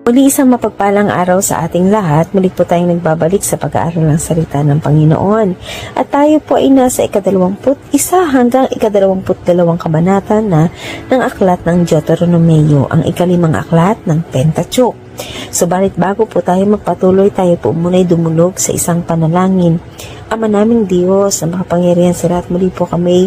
Muli isang mapagpalang araw sa ating lahat. Muli po tayong nagbabalik sa pag-aaral ng salita ng Panginoon. At tayo po ay nasa ikadalawamput isa hanggang ikadalawamput dalawang kabanata na ng aklat ng Deuteronomeo, ang ikalimang aklat ng Pentateuch. Subalit bago po tayo magpatuloy, tayo po muna'y dumulog sa isang panalangin. Ama naming Diyos, na makapangyarihan sa lahat, muli po kami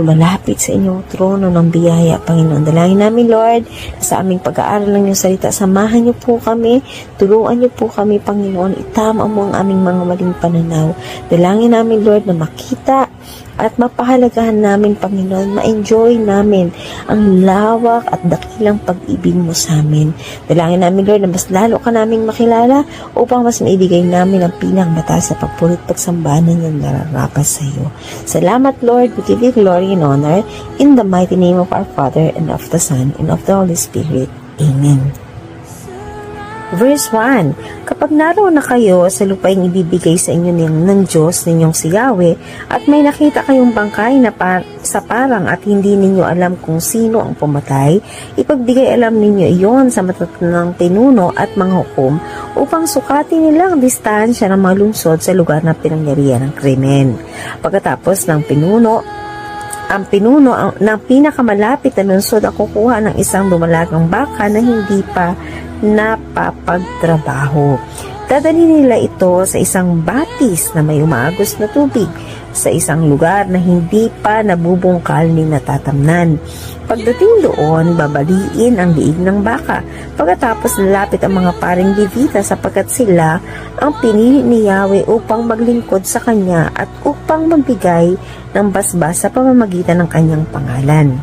lumalapit sa inyong trono ng biyaya, Panginoon. Dalangin namin, Lord, sa aming pag-aaral ng iyong salita, samahan niyo po kami, tulungan niyo po kami, Panginoon, itama mo ang aming mga maling pananaw. Dalangin namin, Lord, na makita at mapahalagahan namin, Panginoon, ma-enjoy namin ang lawak at dakilang pag-ibig mo sa amin. Dalangin namin, Lord, na mas lalo ka naming makilala upang mas maibigay namin ang pinakamataas sa pagpulit pagsambahan ng nararapas sa iyo. Salamat, Lord. We give you glory and honor in the mighty name of our Father and of the Son and of the Holy Spirit. Amen. Verse 1, Kapag naroon na kayo sa lupaing ibibigay sa inyo ng, ng Diyos ninyong si Yahweh at may nakita kayong bangkay na par, sa parang at hindi ninyo alam kung sino ang pumatay, ipagbigay alam ninyo iyon sa matatanang pinuno at mga hukom upang sukatin nila ang distansya ng mga lungsod sa lugar na pinangyarihan ng krimen. Pagkatapos ng pinuno, ang pinuno ng pinakamalapit na lungsod ang kukuha ng isang dumalagang baka na hindi pa napapagtrabaho. Dadali nila ito sa isang batis na may umaagos na tubig sa isang lugar na hindi pa nabubungkal ni natatamnan. Pagdating doon, babaliin ang liig ng baka. Pagkatapos lalapit ang mga paring Levita sapagkat sila ang pinili ni Yahweh upang maglingkod sa kanya at upang magbigay ng basbas sa pamamagitan ng kanyang pangalan.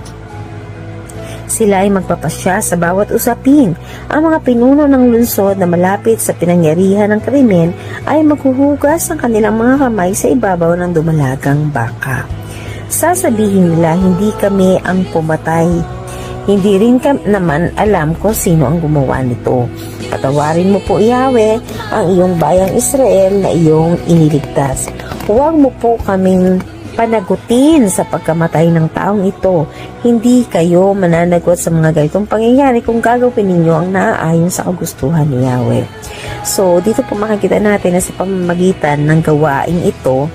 Sila ay magpapasya sa bawat usapin. Ang mga pinuno ng lungsod na malapit sa pinangyarihan ng krimen ay maghuhugas ng kanilang mga kamay sa ibabaw ng dumalagang baka. Sasabihin nila hindi kami ang pumatay. Hindi rin naman alam kung sino ang gumawa nito. Patawarin mo po, Yahweh, ang iyong bayang Israel na iyong iniligtas. Huwag mo po kaming panagutin sa pagkamatay ng taong ito. Hindi kayo mananagot sa mga ganitong pangyayari kung gagawin ninyo ang naaayon sa kagustuhan ni Yahweh. So, dito po makikita natin na sa pamamagitan ng gawaing ito,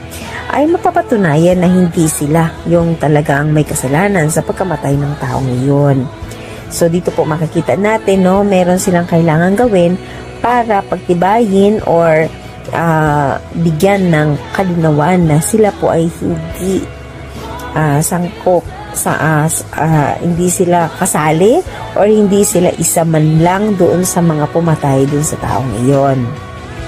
ay mapapatunayan na hindi sila yung talagang may kasalanan sa pagkamatay ng taong iyon. So, dito po makikita natin, no, meron silang kailangan gawin para pagtibayin or uh, bigyan ng kalinawan na sila po ay hindi uh, sangkop sa uh, uh, hindi sila kasali or hindi sila isa man lang doon sa mga pumatay doon sa taong iyon.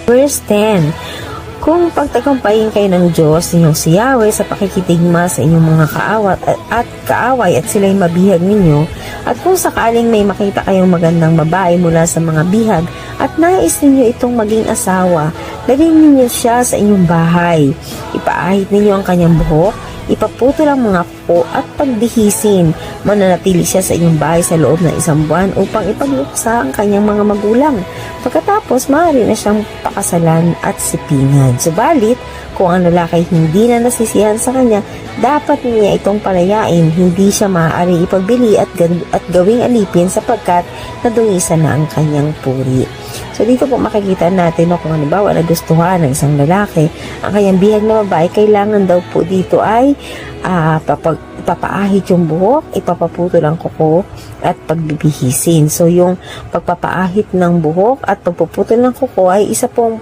Verse 10 kung pagtagumpayin kayo ng Diyos ninyong si sa pakikitigma sa inyong mga kaawat at, at kaaway at sila'y mabihag ninyo, at kung sakaling may makita kayong magandang babae mula sa mga bihag at nais ninyo itong maging asawa, lagay ninyo siya sa inyong bahay. Ipaahit ninyo ang kanyang buhok, ipaputol ang mga po at pagdihisin. Mananatili siya sa inyong bahay sa loob ng isang buwan upang ipagluksa ang kanyang mga magulang. Pagkatapos, maaari na siyang pakasalan at sipingan. Subalit, kung ang lalaki hindi na nasisihan sa kanya, dapat niya itong palayain. Hindi siya maaari ipagbili at, at gawing alipin sapagkat nadungisan na ang kanyang puri. So dito po makikita natin no, kung halimbawa nagustuhan ng isang lalaki, ang kanyang bihag na babae, kailangan daw po dito ay uh, papag, ipapaahit yung buhok, ipapaputol ang kuko at pagbibihisin. So yung pagpapaahit ng buhok at pagpuputol ng kuko ay isa pong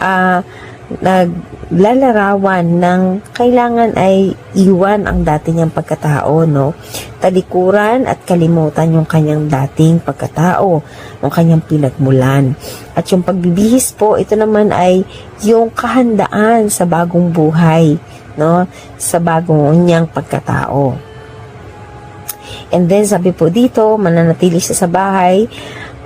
uh, naglalarawan ng kailangan ay iwan ang dati niyang pagkatao, no? Talikuran at kalimutan yung kanyang dating pagkatao, yung kanyang pinagmulan. At yung pagbibihis po, ito naman ay yung kahandaan sa bagong buhay, no? Sa bagong niyang pagkatao. And then, sabi po dito, mananatili siya sa bahay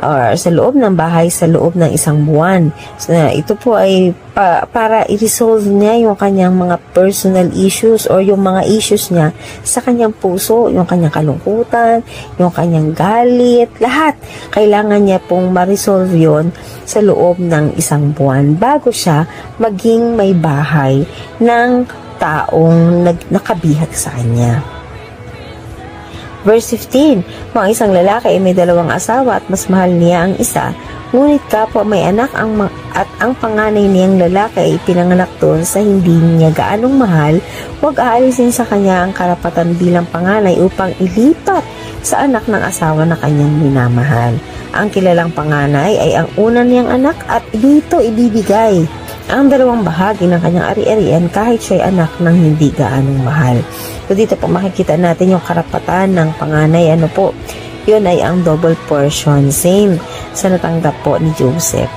or sa loob ng bahay sa loob ng isang buwan. So, ito po ay pa, para i-resolve niya yung kanyang mga personal issues or yung mga issues niya sa kanyang puso, yung kanyang kalungkutan, yung kanyang galit, lahat. Kailangan niya pong ma-resolve yon sa loob ng isang buwan bago siya maging may bahay ng taong nag, nakabihag sa kanya. Verse 15, Kung ang isang lalaki ay may dalawang asawa at mas mahal niya ang isa, ngunit kapwa may anak ang at ang panganay niyang lalaki ay pinanganak doon sa hindi niya gaanong mahal, huwag aalisin sa kanya ang karapatan bilang panganay upang ilipat sa anak ng asawa na kanyang minamahal. Ang kilalang panganay ay ang una niyang anak at dito ibibigay ang dalawang bahagi ng kanyang ari-arian kahit siya'y anak ng hindi gaanong mahal. So dito po makikita natin yung karapatan ng panganay. Ano po? Yun ay ang double portion. Same sa natanggap po ni Joseph.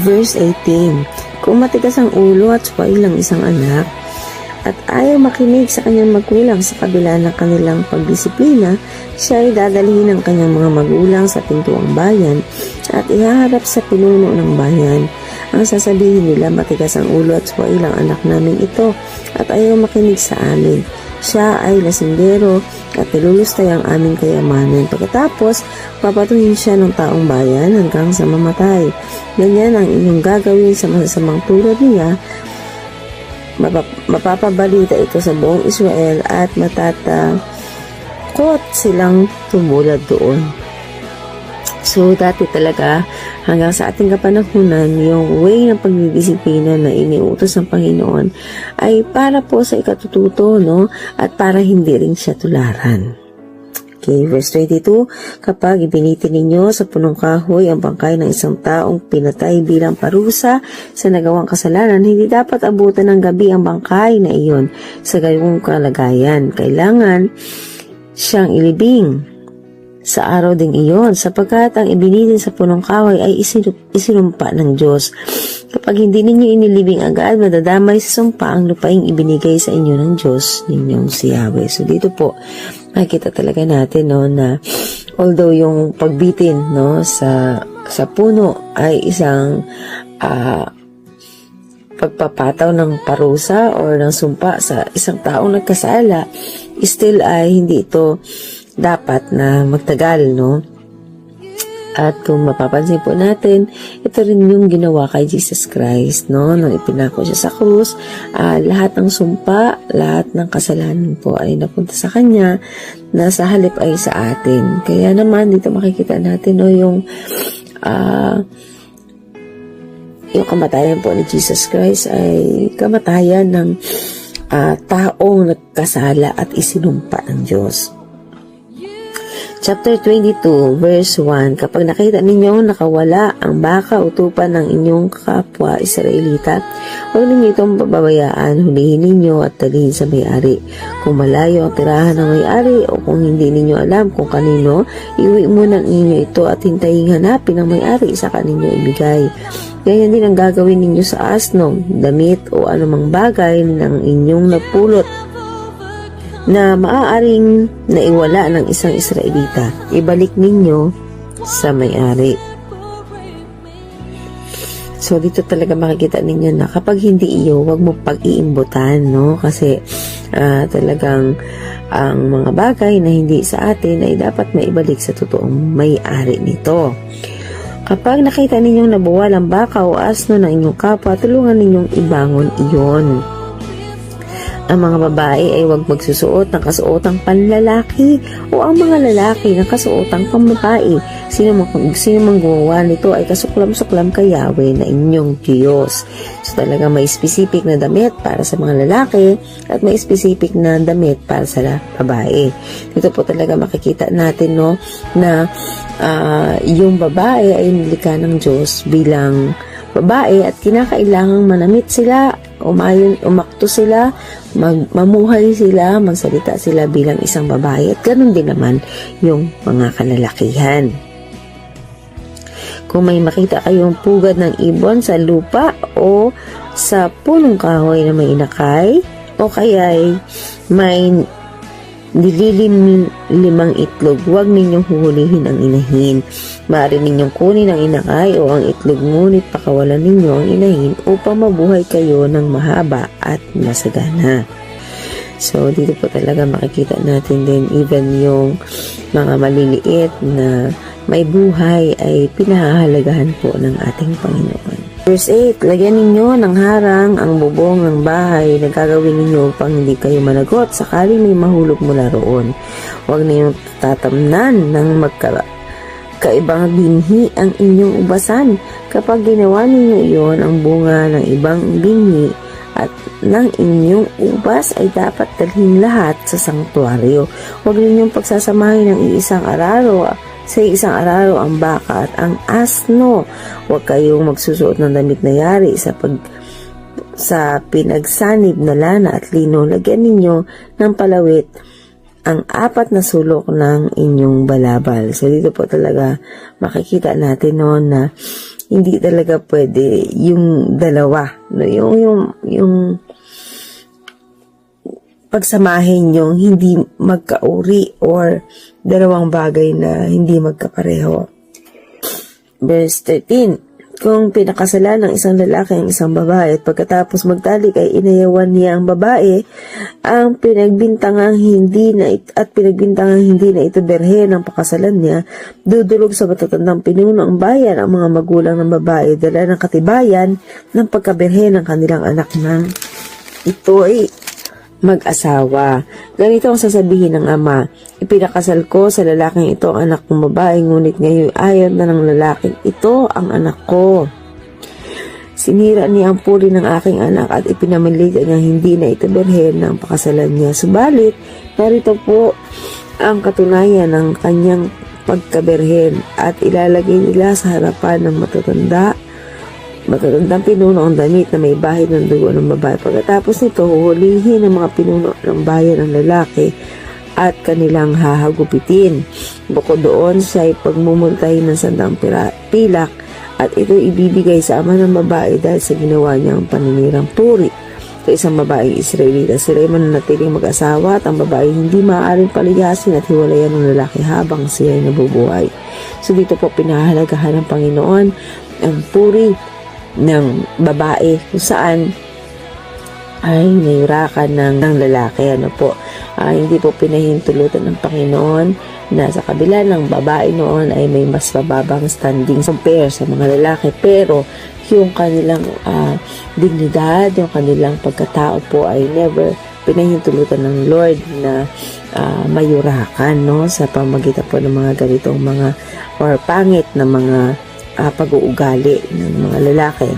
Verse 18 Kung matigas ang ulo at spoil ang isang anak, at ayaw makinig sa kanyang magulang sa kabila ng kanilang pagdisiplina, siya ay dadalhin ng kanyang mga magulang sa pintuang bayan at ihaharap sa pinuno ng bayan. Ang sasabihin nila matigas ang ulo at spoil ang anak namin ito at ayaw makinig sa amin. Siya ay lasindero at nilulustay ang aming kayamanan. Pagkatapos, papatuhin siya ng taong bayan hanggang sa mamatay. Ganyan ang inyong gagawin sa masasamang tulad niya mapapabalita ito sa buong Israel at matatakot silang tumulad doon. So, dati talaga, hanggang sa ating kapanahunan, yung way ng pagdidisiplina na iniutos ng Panginoon ay para po sa ikatututo, no? At para hindi rin siya tularan. Okay, verse 22, kapag ibiniti ninyo sa punong kahoy ang bangkay ng isang taong pinatay bilang parusa sa nagawang kasalanan, hindi dapat abutan ng gabi ang bangkay na iyon sa gayong kalagayan. Kailangan siyang ilibing sa araw ding iyon sapagkat ang ibinitin sa punong kahoy ay isinu- isinumpa ng Diyos. Kapag hindi ninyo inilibing agad, madadamay sa sumpa ang lupaing ibinigay sa inyo ng Diyos ninyong si Yahweh. So dito po, makikita talaga natin no, na although yung pagbitin no, sa, sa puno ay isang ah, pagpapataw ng parusa or ng sumpa sa isang taong nagkasala, still ay hindi ito dapat na magtagal, no? At kung mapapansin po natin, ito rin yung ginawa kay Jesus Christ, no? Nung ipinako siya sa krus, ah, lahat ng sumpa, lahat ng kasalanan po ay napunta sa Kanya, na sa halip ay sa atin. Kaya naman, dito makikita natin, no, yung ah, yung kamatayan po ni Jesus Christ ay kamatayan ng ah, taong nagkasala at isinumpa ng Diyos. Chapter 22, verse 1, Kapag nakita ninyo nakawala ang baka utupan ng inyong kapwa Israelita, huwag ninyo itong pababayaan, hulihin ninyo at dalhin sa may-ari. Kung malayo ang tirahan ng may-ari o kung hindi ninyo alam kung kanino, iwi muna ninyo ito at hintayin hanapin ng may-ari sa kaninyo ibigay. Ganyan din ang gagawin ninyo sa asno, damit o anumang bagay ng inyong napulot na maaaring naiwala ng isang Israelita. Ibalik ninyo sa may-ari. So, dito talaga makikita ninyo na kapag hindi iyo, wag mo pag-iimbutan, no? Kasi ah, talagang ang mga bagay na hindi sa atin ay dapat maibalik sa totoong may-ari nito. Kapag nakita ninyong nabuwal ang baka o asno ng inyong kapwa, tulungan ninyong ibangon iyon. Ang mga babae ay huwag magsusuot ng kasuotang panlalaki o ang mga lalaki ng kasuotang pambabae. Sino mang, sino mang gumawa nito ay kasuklam-suklam kay Yahweh na inyong Diyos. So talaga may specific na damit para sa mga lalaki at may specific na damit para sa babae. Dito po talaga makikita natin no na ah, yung babae ay nilikha ng Diyos bilang babae at kinakailangang manamit sila, umayon, umakto sila, mag, mamuhay sila, magsalita sila bilang isang babae at ganun din naman yung mga kalalakihan. Kung may makita kayong pugad ng ibon sa lupa o sa punong kahoy na may inakay o kaya'y may nililim limang itlog, huwag ninyong huhulihin ang inahin. Maaari ninyong kunin ang inakay o ang itlog ngunit pakawalan ninyo ang inahin upang mabuhay kayo ng mahaba at masagana. So, dito po talaga makikita natin din even yung mga maliliit na may buhay ay pinahahalagahan po ng ating Panginoon. Verse 8, lagyan ninyo ng harang ang bubong ng bahay na gagawin ninyo upang hindi kayo managot sakali may mahulog mula roon. Huwag ninyong tatamnan ng magka kaibang binhi ang inyong ubasan. Kapag ginawa ninyo iyon, ang bunga ng ibang binhi at ng inyong ubas ay dapat dalhin lahat sa sanktuaryo. Huwag ninyong pagsasamahin ng iisang araro sa isang araro ang baka at ang asno. Huwag kayong magsusuot ng damit na yari sa pag sa pinagsanib na lana at lino. Lagyan ninyo ng palawit ang apat na sulok ng inyong balabal. So dito po talaga makikita natin no na hindi talaga pwede yung dalawa. No? Yung, yung, yung pagsamahin yung hindi magkauri or dalawang bagay na hindi magkapareho. Verse 13, Kung pinakasalan ng isang lalaki ang isang babae at pagkatapos magtalik ay inayawan niya ang babae, ang pinagbintangang hindi na it- at pinagbintangang hindi na ito berhe ng pakasalan niya, dudulog sa matatandang pinuno ang bayan ang mga magulang ng babae dala ng katibayan ng pagkaberhe ng kanilang anak ng ito ay mag-asawa. Ganito ang sasabihin ng ama, ipinakasal ko sa lalaking ito ang anak ng babae, ngunit ngayon ayaw na ng lalaking ito ang anak ko. Sinira niya ang puri ng aking anak at ipinamalitan niya hindi na ito ng pakasalan niya. Subalit, narito po ang katunayan ng kanyang pagkaberhen at ilalagay nila sa harapan ng matatanda Matatandang pinuno ang damit na may bahid ng dugo ng babae. Pagkatapos nito, huhulihin ng mga pinuno ng bayan ng lalaki at kanilang hahagupitin. Bukod doon, siya ay pagmumultahin ng sandang pilak at ito ibibigay sa ama ng babae dahil sa ginawa niyang paninirang puri sa isang babaeng Israelita. Sila ay mananatiling mag-asawa at ang babae hindi maaaring paligasin at hiwalayan ng lalaki habang siya ay nabubuhay. So dito po pinahalagahan ng Panginoon ang puri ng babae kung saan ay nayurakan ng, ng lalaki. Ano po, ah, hindi po pinahintulutan ng Panginoon na sa kabila ng babae noon ay may mas mababang standing compare sa mga lalaki. Pero yung kanilang ah, dignidad, yung kanilang pagkatao po ay never pinahintulutan ng Lord na ah, mayurakan no sa pamagitan po ng mga ganitong mga or pangit na mga uh, pag-uugali ng mga lalaki.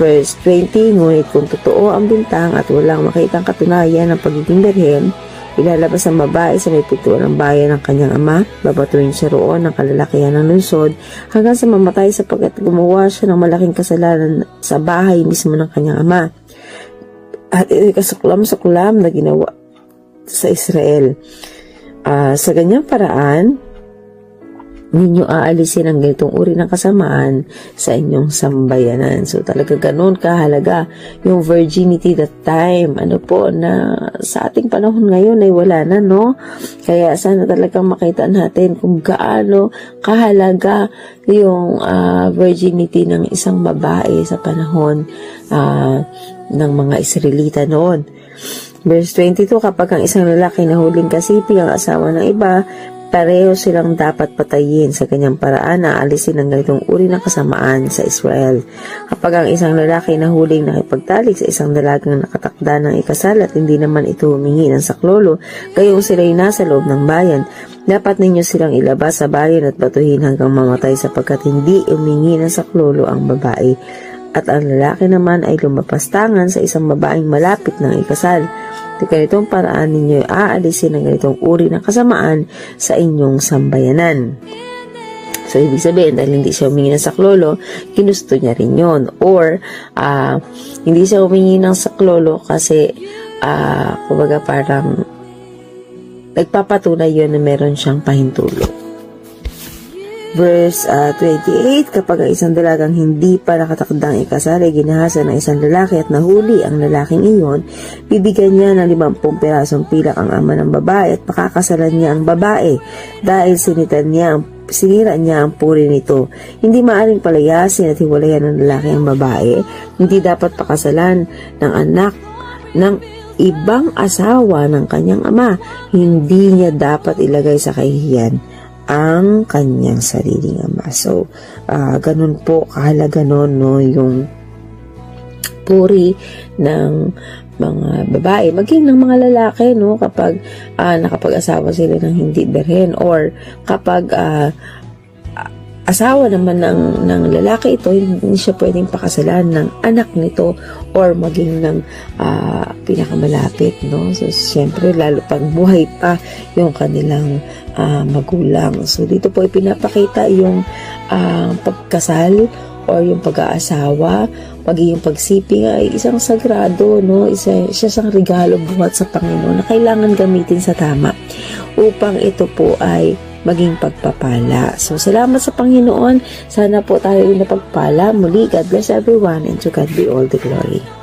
Verse 20, ngunit kung totoo ang bintang at walang makitang katunayan ng pagiging berhen, ilalabas ang babae sa may pituan ng bayan ng kanyang ama, babatuin siya roon ng kalalakihan ng lungsod hanggang sa mamatay sapagkat gumawa siya ng malaking kasalanan sa bahay mismo ng kanyang ama. At kasuklam-suklam na ginawa sa Israel. Uh, sa ganyang paraan, ninyo aalisin ang ganitong uri ng kasamaan sa inyong sambayanan. So talaga ganun kahalaga yung virginity that time. Ano po na sa ating panahon ngayon ay wala na no. Kaya sana talagang makita natin kung gaano kahalaga yung uh, virginity ng isang babae sa panahon uh, ng mga Israelita noon. Verse 22, kapag ang isang lalaki na huling kasipi ang asawa ng iba, Pareho silang dapat patayin sa kanyang paraan na alisin ang ganitong uri ng kasamaan sa Israel. Kapag ang isang lalaki na huling nakipagtalik sa isang dalagang nakatakda ng ikasal at hindi naman ito humingi ng saklolo, gayong sila'y nasa loob ng bayan, dapat ninyo silang ilabas sa bayan at batuhin hanggang mamatay sapagkat hindi humingi ng saklolo ang babae. At ang lalaki naman ay lumapastangan sa isang babaeng malapit ng ikasal sa ganitong paraan ninyo aalisin ang ganitong uri ng kasamaan sa inyong sambayanan. So, ibig sabihin, dahil hindi siya humingi ng saklolo, ginusto niya rin yon Or, uh, hindi siya humingi ng saklolo kasi, uh, kumbaga parang, nagpapatunay yon na meron siyang pahintulot. Verse uh, 28, kapag ang isang dalagang hindi pa nakatakdang ikasal ay ginahasa ng isang lalaki at nahuli ang lalaking iyon, bibigyan niya ng 50 pirasong pilak ang ama ng babae at pakakasalan niya ang babae dahil sinitan niya ang sinira niya ang puri nito. Hindi maaring palayasin at hiwalayan ng lalaki ang babae. Hindi dapat pakasalan ng anak ng ibang asawa ng kanyang ama. Hindi niya dapat ilagay sa kahihiyan ang kanyang sariling ama. So, ah, ganun po, kahalaga nun, no, yung puri ng mga babae, maging ng mga lalaki, no, kapag ah, nakapag-asawa sila ng hindi berhen or kapag ah, asawa naman ng, ng lalaki ito, hindi siya pwedeng pakasalan ng anak nito or maging ng ah, pinakamalapit, no? So, siyempre, lalo pag buhay pa yung kanilang ah, magulang. So, dito po ipinapakita yung ah, pagkasal or yung pag-aasawa, magiging pagsiping ay isang sagrado, no? Isa, siya isang regalo buhat sa Panginoon na kailangan gamitin sa tama upang ito po ay maging pagpapala. So, salamat sa Panginoon. Sana po tayo napagpala. Muli, God bless everyone and to God be all the glory.